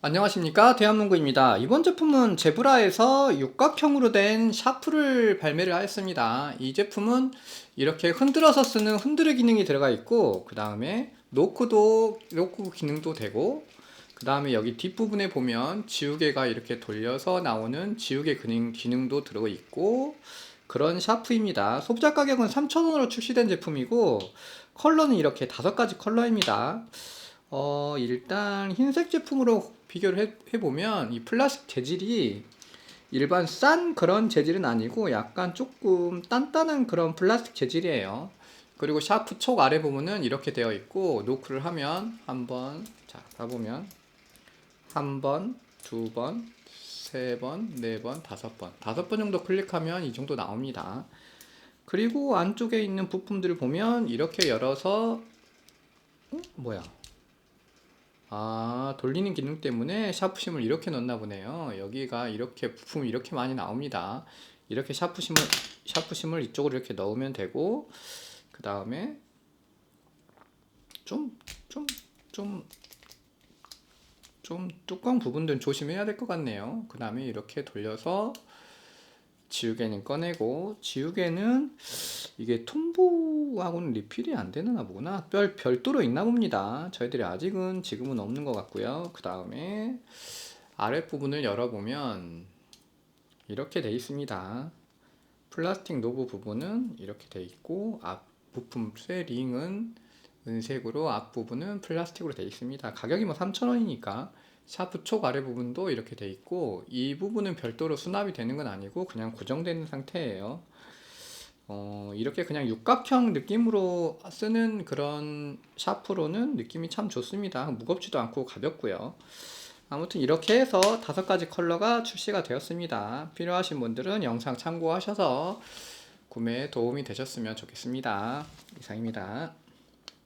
안녕하십니까 대한문구입니다. 이번 제품은 제브라에서 육각형으로 된 샤프를 발매를 하였습니다. 이 제품은 이렇게 흔들어서 쓰는 흔들어 기능이 들어가 있고 그 다음에 노크도 노크 기능도 되고 그 다음에 여기 뒷부분에 보면 지우개가 이렇게 돌려서 나오는 지우개 기능, 기능도 들어 있고 그런 샤프입니다. 소비자 가격은 3,000원으로 출시된 제품이고 컬러는 이렇게 다섯 가지 컬러입니다. 어, 일단 흰색 제품으로 비교를 해, 해보면 이 플라스틱 재질이 일반 싼 그런 재질은 아니고 약간 조금 단단한 그런 플라스틱 재질이에요. 그리고 샤프 촉 아래 부분은 이렇게 되어 있고 노크를 하면 한번 자 가보면 한 번, 두 번, 세 번, 네 번, 다섯 번, 다섯 번 정도 클릭하면 이 정도 나옵니다. 그리고 안쪽에 있는 부품들을 보면 이렇게 열어서 어? 뭐야? 아, 돌리는 기능 때문에 샤프심을 이렇게 넣나 보네요. 여기가 이렇게 부품이 이렇게 많이 나옵니다. 이렇게 샤프심을 샤프심을 이쪽으로 이렇게 넣으면 되고 그 다음에 좀 좀 좀좀 뚜껑 부분들은 조심해야 될 것 같네요. 그 다음에 이렇게 돌려서 지우개는 꺼내고 지우개는 이게 톰보하고는 리필이 안 되나 보구나. 별 별도로 있나 봅니다. 저희들이 아직은 지금은 없는 것 같고요. 그 다음에 아랫 부분을 열어보면 이렇게 돼 있습니다. 플라스틱 노브 부분은 이렇게 돼 있고 앞 부품 쇠 링은 은색으로 앞 부분은 플라스틱으로 돼 있습니다. 가격이 뭐 3,000원이니까 샤프 촉 아래 부분도 이렇게 돼 있고 이 부분은 별도로 수납이 되는 건 아니고 그냥 고정되는 상태예요. 어, 이렇게 그냥 육각형 느낌으로 쓰는 그런 샤프로는 느낌이 참 좋습니다. 무겁지도 않고 가볍고요. 아무튼 이렇게 해서 다섯 가지 컬러가 출시가 되었습니다. 필요하신 분들은 영상 참고하셔서 구매에 도움이 되셨으면 좋겠습니다. 이상입니다.